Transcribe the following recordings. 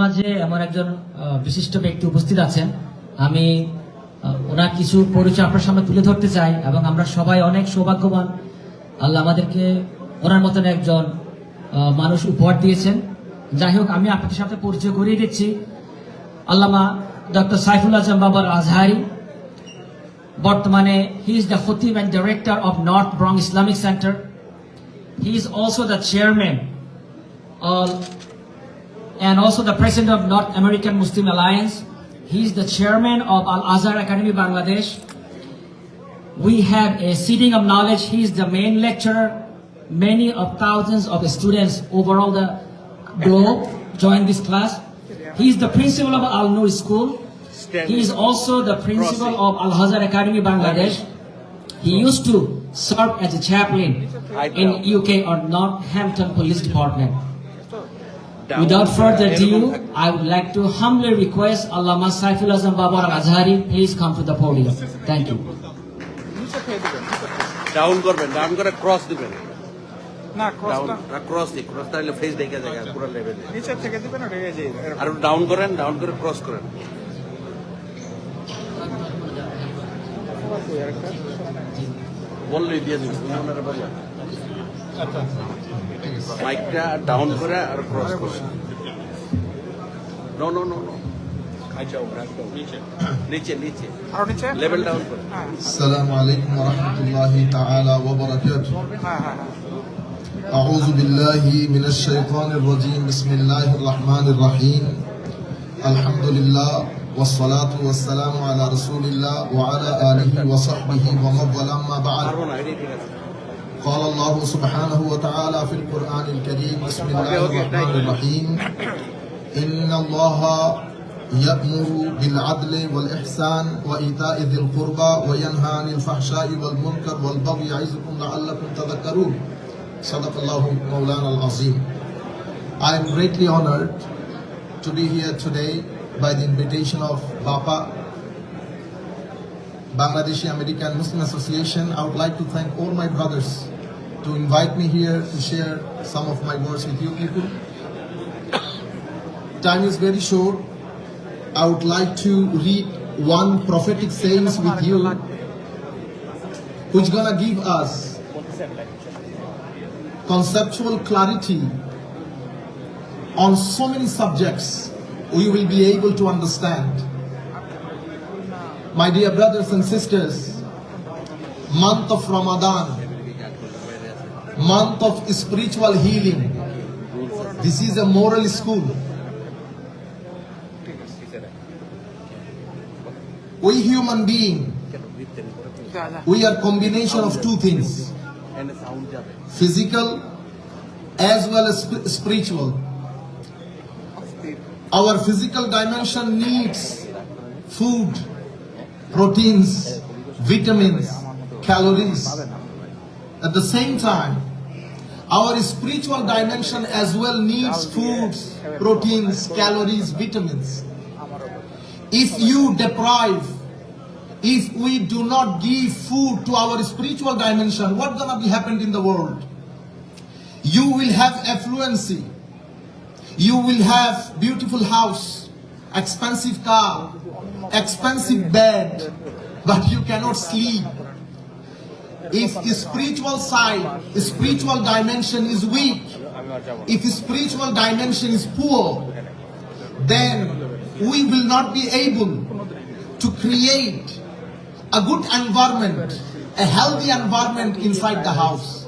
মাঝে এমন একজন বিশিষ্ট ব্যক্তি উপস্থিত আছেন। আমি ওনার কিছু পরিচয় আপনার সামনে তুলে ধরতে চাই এবং আমরা সবাই অনেক সৌভাগ্যবান। আল্লাহ আমাদেরকে ওনার মতন একজন মানুষ উপহার দিয়েছেন। যাই হোক, আমি আপনাদের সাথে পরিচয় করিয়ে দিচ্ছি। আল্লামা ডক্টর সাইফুল আজম বাবার আজহারি, বর্তমানে হি ইজ দ্য খতিব and director of north Brong Islamic centre he is also the chairman all and also the president of North American Muslim Alliance. He is the chairman of Al Azhar Academy Bangladesh. We have a seating of knowledge. He is the main lecturer. Many of thousands of students over all the globe join this class. He is the principal of Al Nur School. He is also the principal of Al Azhar Academy Bangladesh. He used to serve as a chaplain in UK or Northampton Police Department. Without further ado, I would like to humbly request Allama Saiful Azam Babar Azhari, please come to the podium. Thank you. Down করবেন down করে cross দিবেন। না down ক্রসটা cross দিই cross তাহলে face দেখে যায় পুরো লেভেলে নিচের থেকে দিবেন ওটা এই যে এরকম। আর ডাউন করেন ডাউন করে ক্রস করেন। বললেই দিয়ে দিবেন ওনারা বলবেন মাইকটা ডাউন করে আর ক্রস করেন নো নো নো নো নিচে নিচে আরো নিচে লেভেল ডাউন করে হ্যাঁ السلام عليكم ورحمة الله تعالى وبركاته হ্যাঁ হ্যাঁ হ্যাঁ أعوذ بالله من الشيطان الرجيم بسم الله الرحمن الرحيم الحمد لله والصلاة والسلام على رسول الله وعلى آله وصحبه ومن والاه أما بعد قال الله سبحانه وتعالى في القرآن الكريم بسم الله الرحمن الرحيم إن الله يأمر بالعدل والإحسان وإيتاء ذي القربى وينهى عن الفحشاء والمنكر والبغي يعظكم لعلكم تذكرون صدق الله مولانا العظيم I am greatly honored to be here today by the invitation of Bapa Bangladeshi American Muslim Association. I would like to thank all my brothers to invite me here to share some of my words with you people. Time is very short. I would like to read one prophetic sayings with you which gonna give us conceptual clarity on so many subjects we will be able to understand. My dear brothers and sisters, month of Ramadan, month of spiritual healing. This is a moral school. We human being, we are combination of two things, physical as well as spiritual. Our physical dimension needs food, proteins, vitamins, calories. At the same time, our spiritual dimension as well needs foods, proteins, calories, vitamins. If you deprive, if we do not give food to our spiritual dimension, what's gonna be happened in the world? You will have affluency. You will have beautiful house, expensive car, expensive bed, but you cannot sleep. If spiritual side, spiritual dimension is weak, if spiritual dimension is poor, then we will not be able to create a good environment, a healthy environment inside the house.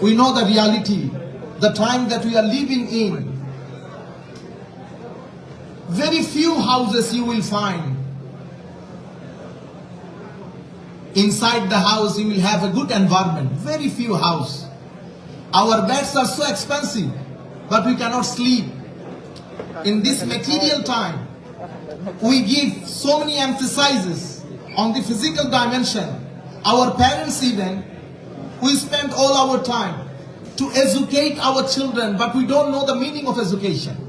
We know the reality, the time that we are living in. Very few houses you will find. Inside the house, you will have a good environment. Very few house. Our beds are so expensive, but we cannot sleep. In this material time, we give so many emphasizes on the physical dimension. Our parents even, we spend all our time to educate our children, but we don't know the meaning of education.